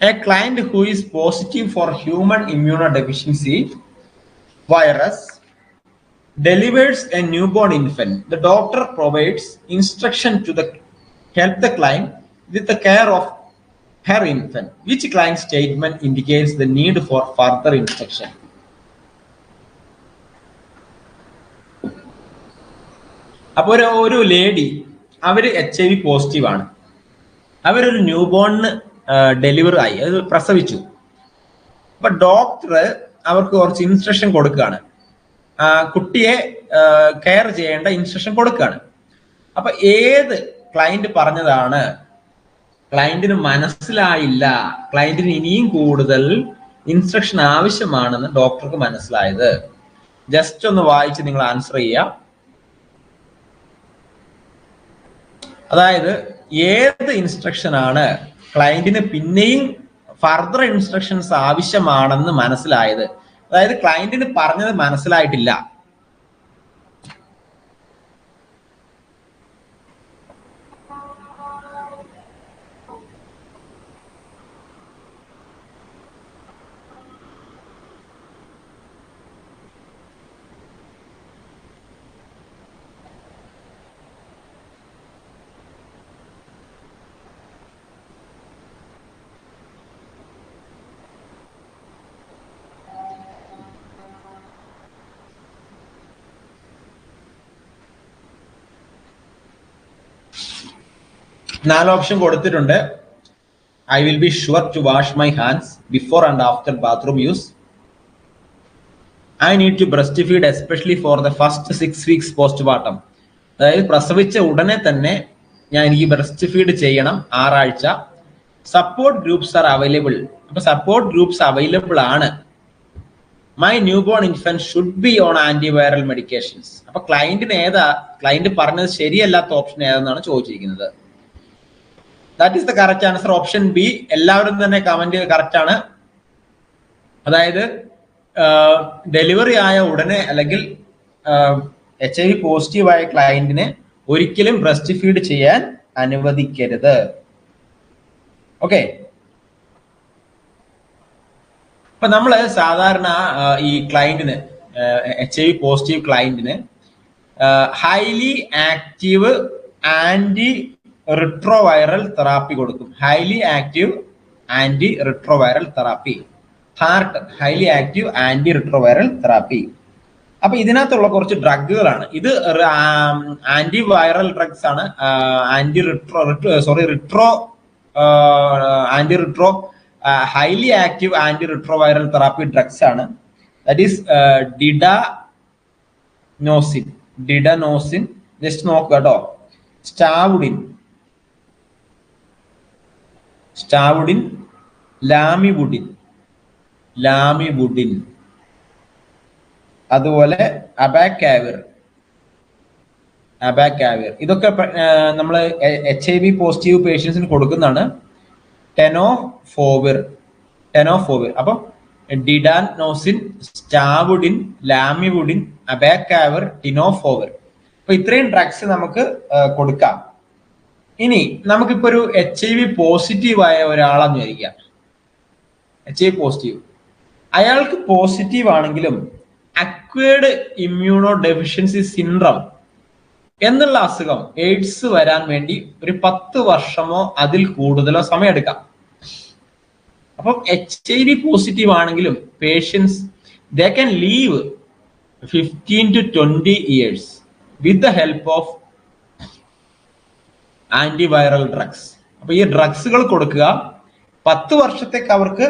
A client who is positive for human immunodeficiency virus delivers a newborn infant. The doctor provides instruction to the help the client with the care of her infant. Which client statement indicates the need for further instruction? അപ്പോൾ ഒരു ഒരു lady അവർ H I V positive ആണ് അവരൊരു new ബോണിന് delivery ആയി. അത് പ്രസവിച്ചു. അപ്പൊ ഡോക്ടർ അവർക്ക് കുറച്ച് ഇൻസ്ട്രക്ഷൻ കൊടുക്കുകയാണ്. കുട്ടിയെ കെയർ ചെയ്യേണ്ട ഇൻസ്ട്രക്ഷൻ കൊടുക്കുകയാണ്. അപ്പൊ ഏത് ക്ലയന്റ് പറഞ്ഞതാണ്? ക്ലയന്റിന് മനസ്സിലായില്ല. ക്ലയന്റിന് ഇനിയും കൂടുതൽ ഇൻസ്ട്രക്ഷൻ ആവശ്യമാണെന്ന് ഡോക്ടർക്ക് മനസ്സിലായത്. ജസ്റ്റ് ഒന്ന് വായിച്ച് നിങ്ങൾ ആൻസർ ചെയ്യുക. അതായത് ഏത് ഇൻസ്ട്രക്ഷൻ ആണ്? ക്ലയന്റിന് പിന്നെയും ഫർദർ ഇൻസ്ട്രക്ഷൻസ് ആവശ്യമാണെന്ന് മനസ്സിലായത്. അതായത് ക്ലയന്റിന് പറഞ്ഞത് മനസ്സിലായിട്ടില്ല. നാല് ഓപ്ഷൻ കൊടുത്തിട്ടുണ്ട്. I will be sure to wash my hands before and after bathroom use I need to breast feed especially for the first six weeks post partum അതായത് പ്രസവിച്ച ഉടനെ തന്നെ ഞാൻ എനിക്ക് ബ്രസ്റ്റ് ഫീഡ് ചെയ്യണം ആറാഴ്ച. സപ്പോർട്ട് ഗ്രൂപ്പ്സ് ആർ അവൈലബിൾ അപ്പൊ support groups available ആണ്. My newborn infant should be on antiviral medications അപ്പൊ ക്ലയന്റിന് ഏതാ? ക്ലയന്റ് പറഞ്ഞത് ശരിയല്ലാത്ത ഓപ്ഷൻ ഏതെന്നാണ് ചോദിച്ചിരിക്കുന്നത്. That is the correct answer option B എല്ലാവരും തന്നെ കമന്റ് കറക്റ്റ് ആണ്. അതായത് ഡെലിവറി ആയ ഉടനെ അല്ലെങ്കിൽ എച്ച് ഐ വി പോസിറ്റീവ് ആയ ക്ലയന്റിനെ ഒരിക്കലും ബ്രസ്റ്റ് ഫീഡ് ചെയ്യാൻ അനുവദിക്കരുത്. ഓക്കെ അപ്പൊ നമ്മൾ സാധാരണ ഈ ക്ലയന്റിന് എച്ച് ഐ വി പോസിറ്റീവ് ക്ലയന്റിന് highly active anti retroviral therapy കൊടുക്കും. Highly active antiretroviral therapy HAART highly active antiretroviral therapy അപ്പൊ ഇതിനകത്തുള്ള കുറച്ച് ഡ്രഗുകളാണ് ഇത് ആന്റി വൈറൽ ഡ്രഗ്സ് ആണ് anti retro sorry retro anti retro highly active antiretroviral therapy drugs ആണ് that is didanosine didanosine just നോക്കുക കേട്ടോ സ്റ്റാവുഡിൻ സ്റ്റാവുഡിൻ ലാമിവുഡിൻ ലാമിവുഡിൻ. അതുപോലെ അബാക്കാവിർ അബാക്കാവിർ ഇതൊക്കെ നമ്മൾ എച്ച് ഐ വി പോസിറ്റീവ് പേഷ്യൻസിന് കൊടുക്കുന്നതാണ്. ടെനോഫോവിർ ടെനോഫോവിർ. അപ്പം ഡിഡാനോസിൻ സ്റ്റാവുഡിൻ ലാമിവുഡിൻ അബാക്കാവിർ ടിനോഫോവിർ. അപ്പൊ ഇത്രയും ഡ്രഗ്സ് നമുക്ക് കൊടുക്കാം. ഇനി നമുക്കിപ്പോ ഒരു എച്ച് ഐ വി പോസിറ്റീവ് ആയ ഒരാളെന്ന് വിചാരിക്കാം എച്ച് ഐ പോസിറ്റീവ് അയാൾക്ക് പോസിറ്റീവ് ആണെങ്കിലും അക്വേർഡ് ഇമ്മ്യൂണോ ഡെഫിഷ്യൻസി സിൻഡ്രം എന്നുള്ള അസുഖം എയ്ഡ്സ് വരാൻ വേണ്ടി ഒരു പത്ത് വർഷമോ അതിൽ കൂടുതലോ സമയമെടുക്കാം. അപ്പം എച്ച് ഐ വി പോസിറ്റീവ് ആണെങ്കിലും patients they can live fifteen to twenty years with the help of antiviral drugs അപ്പൊ ഈ ഡ്രഗ്സുകൾ കൊടുക്കുക പത്ത് വർഷത്തേക്ക് അവർക്ക്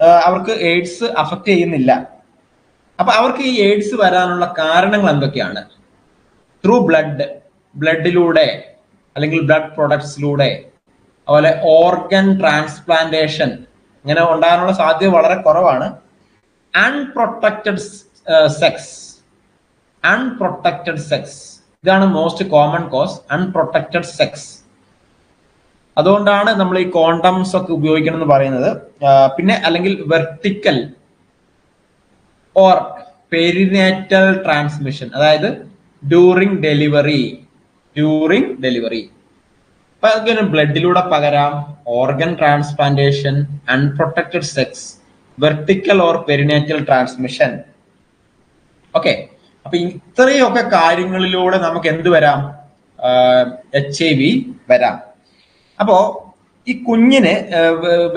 അവർക്ക് എയ്ഡ്സ് അഫക്റ്റ് ചെയ്യുന്നില്ല. അപ്പൊ അവർക്ക് ഈ എയ്ഡ്സ് വരാനുള്ള കാരണങ്ങൾ എന്തൊക്കെയാണ്? ത്രൂ ബ്ലഡ് ബ്ലഡിലൂടെ അല്ലെങ്കിൽ ബ്ലഡ് പ്രൊഡക്ട്സിലൂടെ അതുപോലെ ഓർഗൻ ട്രാൻസ്പ്ലാന്റേഷൻ ഇങ്ങനെ ഉണ്ടാകാനുള്ള സാധ്യത വളരെ കുറവാണ്. അൺപ്രൊട്ടക്റ്റഡ് സെക്സ് അൺപ്രൊട്ടക്റ്റഡ് സെക്സ് ഇതാണ് most common cause unprotected sex അതുകൊണ്ടാണ് നമ്മൾ ഈ കോണ്ടംസ് ഒക്കെ ഉപയോഗിക്കണം എന്ന് പറയുന്നത് പിന്നെ അല്ലെങ്കിൽ വെർട്ടിക്കൽ ഓർ പെരിനേറ്റൽ ട്രാൻസ്മിഷൻ അതായത് ഡ്യൂറിങ് ഡെലിവറി ഡ്യൂറിങ് ഡെലിവറി പകരം ബ്ലഡിലൂടെ പകരാം. Organ transplantation unprotected sex vertical or perinatal transmission okay അപ്പൊ ഇത്രയൊക്കെ കാര്യങ്ങളിലൂടെ നമുക്ക് എന്ത് വരാം? എച്ച് ഐ വി വരാം. അപ്പോ ഈ കുഞ്ഞിന്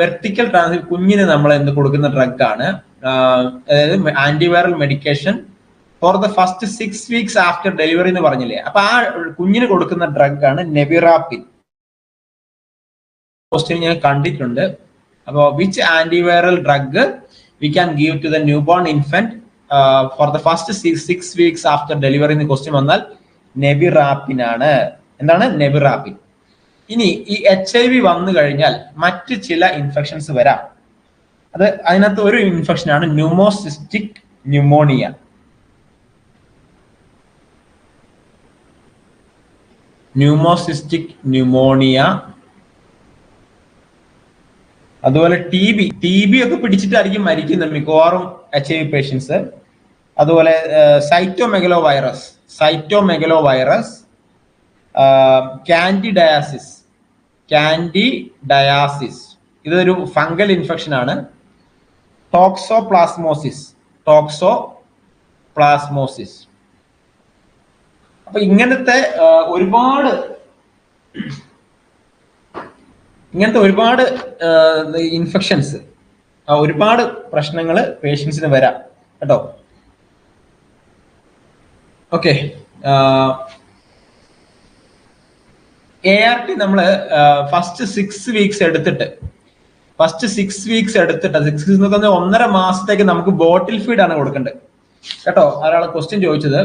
വെർട്ടിക്കൽ ട്രാൻസ് കുഞ്ഞിന് നമ്മൾ എന്ത് കൊടുക്കുന്ന ഡ്രഗ് ആണ്. അതായത് antiviral medication for the first six weeks after delivery എന്ന് പറഞ്ഞില്ലേ? അപ്പൊ ആ കുഞ്ഞിന് കൊടുക്കുന്ന ഡ്രഗ് ആണ് നെവിറാപ്പിൻ ക്വസ്റ്റ്യൻ ഞാൻ കണ്ടിട്ടുണ്ട്. അപ്പോൾ which antiviral drug we can give to the newborn infant for the first six weeks after delivery എന്ന് ക്വസ്റ്റ്യൻ വന്നാൽ നെവിറാപ്പിൻ ആണ്. എന്താണ് നെവിറാപ്പിൻ ഇനി ഈ എച്ച് ഐ വി വന്നു കഴിഞ്ഞാൽ മറ്റ് ചില ഇൻഫെക്ഷൻസ് വരാം. അത് അതിനകത്ത് ഒരു ഇൻഫെക്ഷൻ ആണ് ന്യൂമോസിസ്റ്റിക് ന്യൂമോണിയ ന്യൂമോസിസ്റ്റിക് ന്യൂമോണിയ അതുപോലെ ടി ബി ടി ബി ഒക്കെ പിടിച്ചിട്ടായിരിക്കും മരിക്കുന്നത് മിക്കവാറും. എച്ച് ഐ വി പേഷ്യൻസ് അതുപോലെ cytomegalo virus cytomegalo virus candidiasis candidiasis ഇതൊരു ഫംഗൽ ഇൻഫെക്ഷൻ ആണ്. ടോക്സോ പ്ലാസ്മോസിസ് ടോക്സോ പ്ലാസ്മോസിസ് അപ്പൊ ഇങ്ങനത്തെ ഒരുപാട് ഇങ്ങനത്തെ ഒരുപാട് ഇൻഫെക്ഷൻസ് ഒരുപാട് പ്രശ്നങ്ങൾ പേഷ്യൻസിന് വരാം. കേട്ടോ? ഓക്കെ എ ആർ ടി നമ്മൾ ഫസ്റ്റ് സിക്സ് വീക്സ് എടുത്തിട്ട് ഫസ്റ്റ് സിക്സ് വീക്സ് എടുത്തിട്ട് സിക്സ് വീക്സ് എന്ന് പറഞ്ഞാൽ ഒന്നര മാസത്തേക്ക് നമുക്ക് ബോട്ടിൽ ഫീഡ് ആണ് കൊടുക്കേണ്ടത് കേട്ടോ? ഒരാളെ ക്വസ്റ്റ്യൻ ചോദിച്ചത്.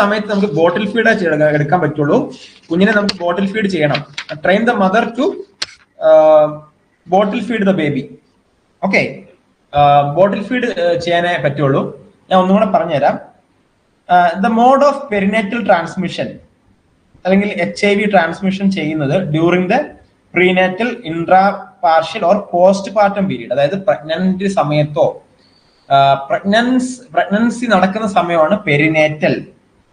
സമയത്ത് നമുക്ക് ബോട്ടിൽ ഫീഡ് എടുക്കാൻ പറ്റുള്ളൂ. കുഞ്ഞിനെ നമുക്ക് ബോട്ടിൽ ഫീഡ് ചെയ്യണം. Train the mother to bottle feed the baby okay bottle feed ചെയ്യാനേ പറ്റുള്ളൂ. ഞാൻ ഒന്നും കൂടെ പറഞ്ഞുതരാം. The mode of perinatal transmission അല്ലെങ്കിൽ എച്ച് ഐ വി ട്രാൻസ്മിഷൻ ചെയ്യുന്നത് during the prenatal intra partial or postpartum period അതായത് പ്രഗ്നന്റ് സമയത്തോ പ്രഗ്നൻസ് പ്രഗ്നൻസി നടക്കുന്ന സമയമാണ് പെരിനേറ്റൽ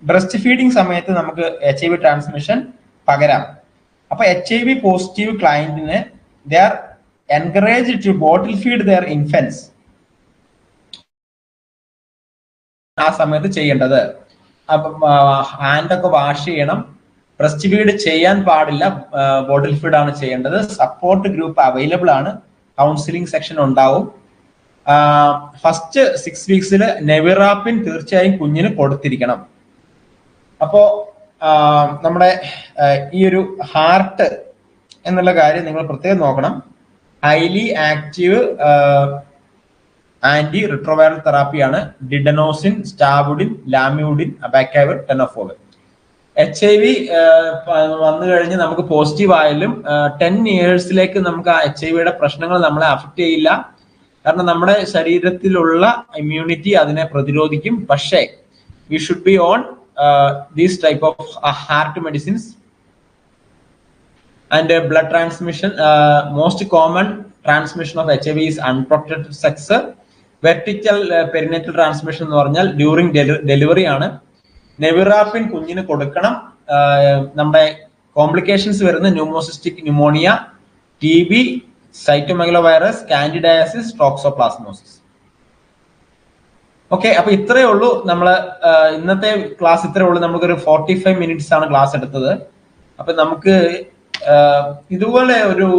ബ്രസ്റ്റ് ഫീഡിങ് സമയത്ത് നമുക്ക് എച്ച് ഐ വി ട്രാൻസ്മിഷൻ പകരാം. അപ്പൊ H I V positive ക്ലയന്റിന് they are encourage to bottle feed their infants ആ സമയത്ത് ചെയ്യേണ്ടത്. ഹാൻഡൊക്കെ വാഷ് ചെയ്യണം. ബ്രസ്റ്റ് ഫീഡ് ചെയ്യാൻ പാടില്ല. ബോട്ടിൽ ഫീഡ് ആണ് ചെയ്യേണ്ടത്. സപ്പോർട്ട് ഗ്രൂപ്പ് അവൈലബിൾ ആണ്. കൗൺസിലിംഗ് സെക്ഷൻ ഉണ്ടാവും. ഫസ്റ്റ് സിക്സ് വീക്സിൽ നെവിറാപ്പിൻ തീർച്ചയായും കുഞ്ഞിന് കൊടുത്തിരിക്കണം. അപ്പോ നമ്മുടെ ഈ ഒരു ഹാർട്ട് എന്നുള്ള കാര്യം നിങ്ങൾ പ്രത്യേകം നോക്കണം. Highly active anti retroviral തെറാപ്പിയാണ് didanosine stavudine lamivudine abacavir tenofovir H I V വന്നു കഴിഞ്ഞ് നമുക്ക് പോസിറ്റീവ് ആയാലും ടെൻ ഇയേഴ്സിലേക്ക് നമുക്ക് ആ എച്ച് ഐ വിയുടെ പ്രശ്നങ്ങൾ നമ്മളെ അഫക്റ്റ് ചെയ്യില്ല. കാരണം നമ്മുടെ ശരീരത്തിലുള്ള ഇമ്മ്യൂണിറ്റി അതിനെ പ്രതിരോധിക്കും. പക്ഷേ we should be on these type of heart medicines and transmission most common transmission of H I V is unprotected sex vertical perinatal transmission എന്ന് പറഞ്ഞാൽ ഡ്യൂറിങ് ഡെലിവറി ആണ്. നെവിറാപ്പിൻ കുഞ്ഞിന് കൊടുക്കണം. നമ്മുടെ കോംപ്ലിക്കേഷൻസ് വരുന്ന pneumocystic pneumonia T B cytomegalovirus candidiasis toxoplasmosis okay അപ്പൊ ഇത്രയേ ഉള്ളൂ. നമ്മൾ ഇന്നത്തെ ക്ലാസ് ഇത്രയേ ഉള്ളൂ. നമുക്കൊരു ഫോർട്ടി ഫൈവ് മിനിറ്റ്സ് ആണ് ക്ലാസ് എടുത്തത്. അപ്പൊ നമുക്ക് ഇതുപോലെ ഒരു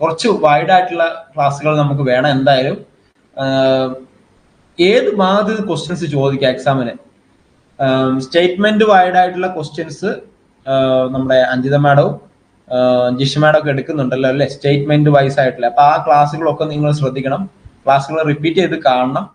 കുറച്ച് വൈഡ് ആയിട്ടുള്ള ക്ലാസ്സുകൾ നമുക്ക് വേണം എന്തായാലും. ഏത് ഭാഗത്ത് ക്വസ്റ്റ്യൻസ് ചോദിക്കാം എക്സാമിന് സ്റ്റേറ്റ്മെന്റ് വൈഡ് ആയിട്ടുള്ള ക്വസ്റ്റ്യൻസ് നമ്മുടെ അഞ്ജിത മാഡവും ജിഷ മാഡം ഒക്കെ എടുക്കുന്നുണ്ടല്ലോ അല്ലെ? സ്റ്റേറ്റ്മെന്റ് വൈസ് ആയിട്ടുള്ള. അപ്പൊ ആ ക്ലാസ്സുകളൊക്കെ നിങ്ങൾ ശ്രദ്ധിക്കണം. ക്ലാസ്സുകൾ റിപ്പീറ്റ് ചെയ്ത് കാണണം.